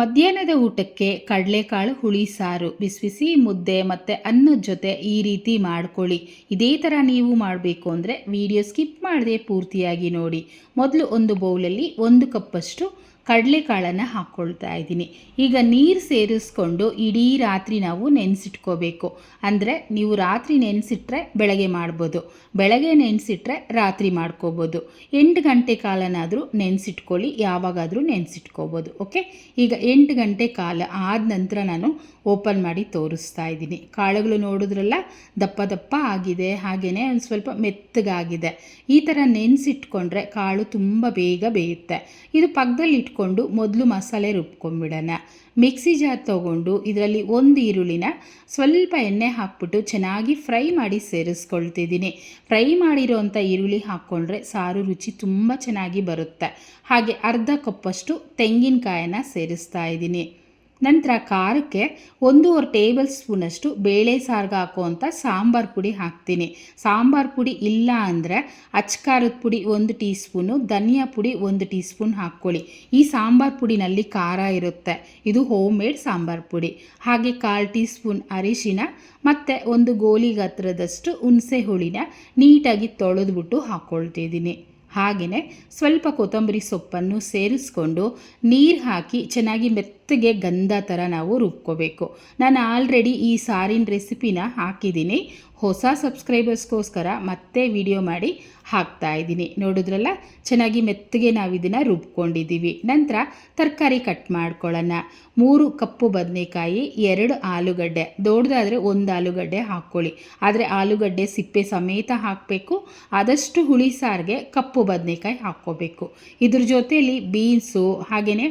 ಮಧ್ಯಾಹ್ನದ ಊಟಕ್ಕೆ ಕಡಲೆಕಾಳು, ಹುಳಿ, ಸಾರು. ಬಿಸಿ ಮುದ್ದೆ ಮತ್ತು ಅನ್ನದ ಜೊತೆ ಈ ರೀತಿ ಮಾಡ್ಕೊಳ್ಳಿ. ಇದೇ ಥರ ನೀವು ಮಾಡಬೇಕು ಅಂದರೆ ವಿಡಿಯೋ ಸ್ಕಿಪ್ ಮಾಡದೆ ಪೂರ್ತಿಯಾಗಿ ನೋಡಿ. ಮೊದಲು ಒಂದು ಬೌಲಲ್ಲಿ ಒಂದು ಕಪ್ಪಷ್ಟು ಕಡಲೆಕಾಳನ್ನು ಹಾಕ್ಕೊಳ್ತಾ ಇದ್ದೀನಿ. ಈಗ ನೀರು ಸೇರಿಸ್ಕೊಂಡು ಇಡೀ ರಾತ್ರಿ ನಾವು ನೆನೆಸಿಟ್ಕೋಬೇಕು. ಅಂದರೆ ನೀವು ರಾತ್ರಿ ನೆನೆಸಿಟ್ರೆ ಬೆಳಗ್ಗೆ ಮಾಡ್ಬೋದು. ಬೆಳಗ್ಗೆ ನೆನೆಸಿಟ್ರೆ ರಾತ್ರಿ ಮಾಡ್ಕೋಬೋದು. ಎಂಟು ಗಂಟೆ ಕಾಲನಾದರೂ ನೆನೆಸಿಟ್ಕೊಳ್ಳಿ, ಯಾವಾಗಾದರೂ ನೆನೆಸಿಟ್ಕೋಬೋದು, ಓಕೆ? ಈಗ ಎಂಟು ಗಂಟೆ ಕಾಲ ಆದ ನಂತರ ನಾನು ಓಪನ್ ಮಾಡಿ ತೋರಿಸ್ತಾ ಇದ್ದೀನಿ. ಕಾಳುಗಳು ನೋಡಿದ್ರಲ್ಲ, ದಪ್ಪ ದಪ್ಪ ಆಗಿದೆ ಹಾಗೆಯೇ ಒಂದು ಸ್ವಲ್ಪ ಮೆತ್ತಗಾಗಿದೆ. ಈ ಥರ ನೆನೆಸಿಟ್ಕೊಂಡ್ರೆ ಕಾಳು ತುಂಬ ಬೇಗ ಬೇಯುತ್ತೆ. ಇದು ಪಕ್ಕದಲ್ಲಿ ಇಟ್ಕೊಂಡು ಮೊದಲು ಮಸಾಲೆ ರುಬ್ಕೊಂಡ್ಬಿಡೋಣ ಮಿಕ್ಸಿ ಜಾರ್ ತೊಗೊಂಡು ಇದರಲ್ಲಿ ಒಂದು ಈರುಳ್ಳಿನ ಸ್ವಲ್ಪ ಎಣ್ಣೆ ಹಾಕ್ಬಿಟ್ಟು ಚೆನ್ನಾಗಿ ಫ್ರೈ ಮಾಡಿ ಸೇರಿಸ್ಕೊಳ್ತಿದ್ದೀನಿ. ಫ್ರೈ ಮಾಡಿರೋವಂಥ ಈರುಳ್ಳಿ ಹಾಕ್ಕೊಂಡ್ರೆ ಸಾರು ರುಚಿ ತುಂಬ ಚೆನ್ನಾಗಿ ಬರುತ್ತೆ. ಹಾಗೆ ಅರ್ಧ ಕಪ್ಪಷ್ಟು ತೆಂಗಿನಕಾಯನ್ನು ಸೇರಿಸ್ತಾ ಇದ್ದೀನಿ. ನಂತರ ಖಾರಕ್ಕೆ ಒಂದೂವರೆ ಟೇಬಲ್ ಸ್ಪೂನಷ್ಟು ಬೇಳೆ ಸಾರ್ಗೆ ಹಾಕುವಂಥ ಸಾಂಬಾರು ಪುಡಿ ಹಾಕ್ತೀನಿ. ಸಾಂಬಾರು ಪುಡಿ ಇಲ್ಲ ಅಂದರೆ ಅಚ್ಕಾರದ ಪುಡಿ ಒಂದು ಟೀ ಸ್ಪೂನು ಧನಿಯಾ ಪುಡಿ ಒಂದು ಟೀ ಸ್ಪೂನ್ ಹಾಕ್ಕೊಳ್ಳಿ. ಈ ಸಾಂಬಾರು ಪುಡಿನಲ್ಲಿ ಖಾರ ಇರುತ್ತೆ. ಇದು ಹೋಮ್ ಮೇಡ್ ಸಾಂಬಾರು ಪುಡಿ. ಹಾಗೆ ಕಾಲು ಟೀ ಸ್ಪೂನ್ ಅರಿಶಿನ ಮತ್ತು ಒಂದು ಗೋಲಿ ಗಾತ್ರದಷ್ಟು ಹುಣಸೆ ಹುಳಿನ ನೀಟಾಗಿ ತೊಳೆದ್ಬಿಟ್ಟು ಹಾಕ್ಕೊಳ್ತಿದ್ದೀನಿ ಹಾಗೆಯೇ ಸ್ವಲ್ಪ ಕೊತ್ತಂಬರಿ ಸೊಪ್ಪನ್ನು ಸೇರಿಸ್ಕೊಂಡು ನೀರು ಹಾಕಿ ಚೆನ್ನಾಗಿ ಮೆತ್ತಗೆ ಗಂಧ ಥರ ನಾವು ರುಬ್ಕೋಬೇಕು. ನಾನು ಆಲ್ರೆಡಿ ಈ ಸಾರಿನ ರೆಸಿಪಿನ ಹಾಕಿದ್ದೀನಿ ಹೊಸ ಸಬ್ಸ್ಕ್ರೈಬರ್ಸ್ಗೋಸ್ಕರ ಮತ್ತೆ ವಿಡಿಯೋ ಮಾಡಿ ಹಾಕ್ತಾ ಇದ್ದೀನಿ ನೋಡಿದ್ರಲ್ಲ? ಚೆನ್ನಾಗಿ ಮೆತ್ತಗೆ ನಾವು ಇದನ್ನು ರುಬ್ಕೊಂಡಿದ್ದೀವಿ ನಂತರ ತರಕಾರಿ ಕಟ್ ಮಾಡ್ಕೊಳ್ಳೋಣ. ಮೂರು ಕಪ್ಪು ಬದನೆಕಾಯಿ, ಎರಡು ಆಲೂಗಡ್ಡೆ. ದೊಡ್ಡದಾದರೆ ಒಂದು ಆಲೂಗಡ್ಡೆ ಹಾಕ್ಕೊಳ್ಳಿ. ಆದರೆ ಆಲೂಗಡ್ಡೆ ಸಿಪ್ಪೆ ಸಮೇತ ಹಾಕಬೇಕು. ಆದಷ್ಟು ಹುಳಿ ಸಾರಿಗೆ ಕಪ್ಪು ಬದನೆಕಾಯಿ ಹಾಕ್ಕೋಬೇಕು. ಇದ್ರ ಜೊತೆಯಲ್ಲಿ ಬೀನ್ಸು ಹಾಗೆಯೇ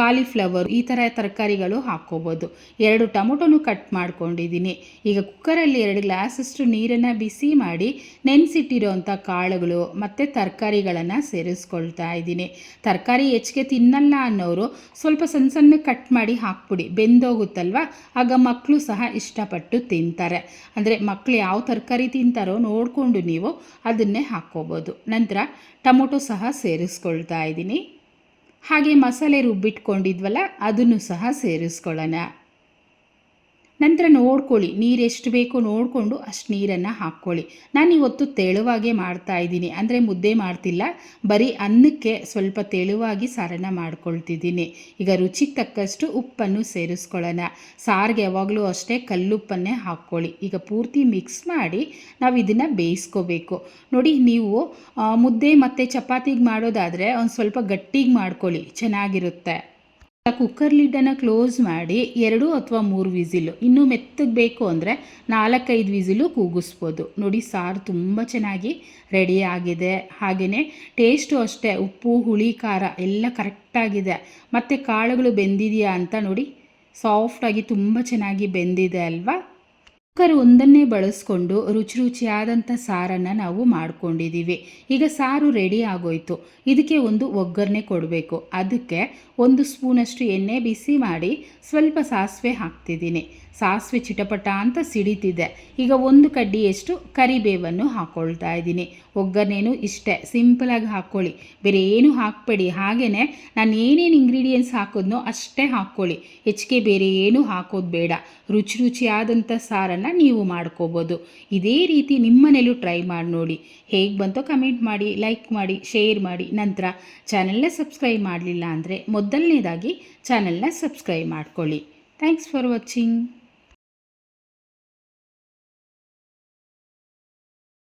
ಕಾಲಿಫ್ಲವರ್ ಈ ಥರ ತರಕಾರಿಗಳು ಹಾಕ್ಕೋಬೋದು. ಎರಡು ಟೊಮೊಟೊನು ಕಟ್ ಮಾಡ್ಕೊಂಡಿದ್ದೀನಿ. ಈಗ ಕುಕ್ಕರಲ್ಲಿ ಎರಡು ಗ್ಲಾಸಷ್ಟು ನೀರನ್ನು ಬಿಸಿ ಮಾಡಿ ನೆನೆಸಿಟ್ಟಿರೋವಂಥ ಕಾಳುಗಳು ಮತ್ತು ತರಕಾರಿಗಳನ್ನು ಸೇರಿಸ್ಕೊಳ್ತಾ ಇದ್ದೀನಿ. ತರಕಾರಿ ಹೆಚ್ಚಿಗೆ ತಿನ್ನಲ್ಲ ಅನ್ನೋರು ಸ್ವಲ್ಪ ಸಣ್ಣ ಸಣ್ಣ ಕಟ್ ಮಾಡಿ ಹಾಕ್ಬಿಡಿ. ಬೆಂದೋಗುತ್ತಲ್ವ? ಆಗ ಮಕ್ಕಳು ಸಹ ಇಷ್ಟಪಟ್ಟು ತಿಂತಾರೆ. ಅಂದರೆ ಮಕ್ಕಳು ಯಾವ ತರಕಾರಿ ತಿಂತಾರೋ ನೋಡಿಕೊಂಡು ನೀವು ಅದನ್ನೇ ಹಾಕ್ಕೋಬೋದು. ನಂತರ ಟೊಮೊಟೊ ಸಹ ಸೇರಿಸ್ಕೊಳ್ತಾ ಇದ್ದೀನಿ. ಹಾಗೆ ಮಸಾಲೆ ರುಬ್ಬಿಟ್ಕೊಂಡಿದ್ವಲ್ಲ ಅದನ್ನು ಸಹ ಸೇರಿಸ್ಕೊಳ್ಳೋಣ. ನಂತರ ನೋಡ್ಕೊಳ್ಳಿ, ನೀರು ಎಷ್ಟು ಬೇಕೋ ನೋಡಿಕೊಂಡು ಅಷ್ಟು ನೀರನ್ನು ಹಾಕ್ಕೊಳ್ಳಿ. ನಾನು ಇವತ್ತು ತೆಳುವಾಗೆ ಮಾಡ್ತಾ ಇದ್ದೀನಿ, ಅಂದರೆ ಮುದ್ದೆ ಮಾಡ್ತಿಲ್ಲ, ಬರೀ ಅನ್ನಕ್ಕೆ ಸ್ವಲ್ಪ ತೆಳುವಾಗಿ ಸಾರನ್ನು ಮಾಡ್ಕೊಳ್ತಿದ್ದೀನಿ. ಈಗ ರುಚಿಗೆ ತಕ್ಕಷ್ಟು ಉಪ್ಪನ್ನು ಸೇರಿಸ್ಕೊಳ್ಳೋಣ. ಸಾರಿಗೆ ಯಾವಾಗಲೂ ಅಷ್ಟೇ ಕಲ್ಲುಪ್ಪನ್ನೇ ಹಾಕ್ಕೊಳ್ಳಿ. ಈಗ ಪೂರ್ತಿ ಮಿಕ್ಸ್ ಮಾಡಿ ನಾವು ಇದನ್ನು ಬೇಯಿಸ್ಕೋಬೇಕು. ನೋಡಿ ನೀವು ಮುದ್ದೆ ಮತ್ತು ಚಪಾತಿಗೆ ಮಾಡೋದಾದರೆ ಒಂದು ಸ್ವಲ್ಪ ಗಟ್ಟಿಗೆ ಮಾಡ್ಕೊಳ್ಳಿ, ಚೆನ್ನಾಗಿರುತ್ತೆ. ಕುಕ್ಕರ್ ಲಿಡ್ಡನ್ನು ಕ್ಲೋಸ್ ಮಾಡಿ ಎರಡು ಅಥವಾ ಮೂರು ವಿಸಿಲು, ಇನ್ನೂ ಮೆತ್ತಗೆ ಬೇಕು ಅಂದರೆ ನಾಲ್ಕೈದು ವಿಸಿಲು ಕೂಗಿಸ್ಬೋದು. ನೋಡಿ, ಸಾರು ತುಂಬ ಚೆನ್ನಾಗಿ ರೆಡಿ ಆಗಿದೆ. ಹಾಗೆಯೇ ಟೇಸ್ಟು ಅಷ್ಟೇ, ಉಪ್ಪು, ಹುಳಿ, ಖಾರ ಎಲ್ಲ ಕರೆಕ್ಟಾಗಿದೆ ಮತ್ತು ಕಾಳುಗಳು ಬೆಂದಿದೆಯಾ ಅಂತ ನೋಡಿ ಸಾಫ್ಟಾಗಿ ತುಂಬ ಚೆನ್ನಾಗಿ ಬೆಂದಿದೆ ಅಲ್ವಾ? ಕುಕ್ಕರ್ ಒಂದನ್ನೇ ಬಳಸ್ಕೊಂಡು ರುಚಿ ರುಚಿಯಾದಂಥ ಸಾರನ್ನು ನಾವು ಮಾಡ್ಕೊಂಡಿದ್ದೀವಿ ಈಗ ಸಾರು ರೆಡಿ ಆಗೋಯ್ತು. ಇದಕ್ಕೆ ಒಂದು ಒಗ್ಗರಣೆ ಕೊಡಬೇಕು. ಅದಕ್ಕೆ ಒಂದು ಸ್ಪೂನಷ್ಟು ಎಣ್ಣೆ ಬಿಸಿ ಮಾಡಿ ಸ್ವಲ್ಪ ಸಾಸಿವೆ ಹಾಕ್ತಿದ್ದೀನಿ. ಸಾಸಿವೆ ಚಿಟಪಟ ಅಂತ ಸಿಡಿತಿದೆ. ಈಗ ಒಂದು ಕಡ್ಡಿಯಷ್ಟು ಕರಿಬೇವನ್ನು ಹಾಕ್ಕೊಳ್ತಾ ಇದ್ದೀನಿ. ಒಗ್ಗರಣೆನೂ ಇಷ್ಟೇ. ಸಿಂಪಲಾಗಿ ಹಾಕ್ಕೊಳ್ಳಿ. ಬೇರೆ ಏನು ಹಾಕಬೇಡಿ. ಹಾಗೆಯೇ ನಾನು ಏನೇನು ಇಂಗ್ರೀಡಿಯೆಂಟ್ಸ್ ಹಾಕೋದ್ನೋ ಅಷ್ಟೇ ಹಾಕ್ಕೊಳ್ಳಿ. ಹೆಚ್ಚಿಗೆ ಬೇರೆ ಏನೂ ಹಾಕೋದು ಬೇಡ. ರುಚಿ ರುಚಿಯಾದಂಥ ಸಾರನ್ನು ನೀವು ಮಾಡ್ಕೋಬೋದು. ಇದೇ ರೀತಿ ನಿಮ್ಮನೇಲೂ ಟ್ರೈ ಮಾಡಿ ನೋಡಿ. ಹೇಗೆ ಬಂತೋ ಕಮೆಂಟ್ ಮಾಡಿ ಲೈಕ್ ಮಾಡಿ ಶೇರ್ ಮಾಡಿ. ನಂತರ ಚಾನೆಲ್ನ ಸಬ್ಸ್ಕ್ರೈಬ್ ಮಾಡಲಿಲ್ಲ ಅಂದರೆ ಮೊದಲನೇದಾಗಿ ಚಾನಲ್ನ ಸಬ್ಸ್ಕ್ರೈಬ್ ಮಾಡ್ಕೊಳ್ಳಿ. Thanks for watching